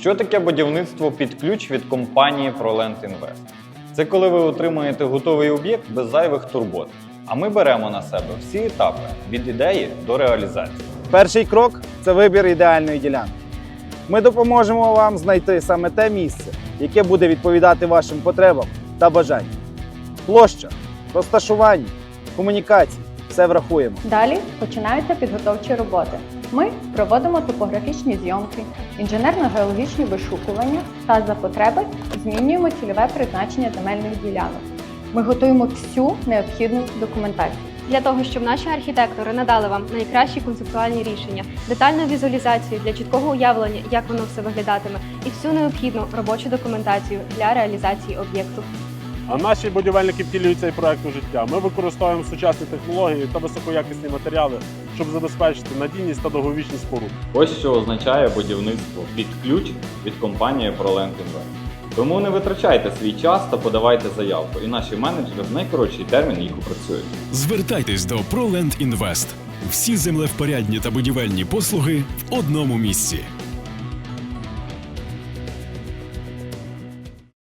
Що таке будівництво під ключ від компанії ProLand Invest? Це коли ви отримуєте готовий об'єкт без зайвих турбот. А ми беремо на себе всі етапи від ідеї до реалізації. Перший крок це вибір ідеальної ділянки. Ми допоможемо вам знайти саме те місце, яке буде відповідати вашим потребам та бажанням. Площа, розташування, комунікації все врахуємо. Далі починаються підготовчі роботи. Ми проводимо топографічні зйомки, інженерно-геологічні вишукування та за потреби змінюємо цільове призначення земельних ділянок. Ми готуємо всю необхідну документацію. Для того, щоб наші архітектори надали вам найкращі концептуальні рішення, детальну візуалізацію для чіткого уявлення, як воно все виглядатиме, і всю необхідну робочу документацію для реалізації об'єкту. А наші будівельники втілюють цей проект у життя. Ми використовуємо сучасні технології та високоякісні матеріали, щоб забезпечити надійність та довговічність споруд. Ось що означає будівництво під ключ від компанії ProLand Invest. Тому не витрачайте свій час та подавайте заявку, і наші менеджери в найкоротший термін їх опрацюють. Звертайтесь до ProLand Invest. Всі землевпорядні та будівельні послуги в одному місці.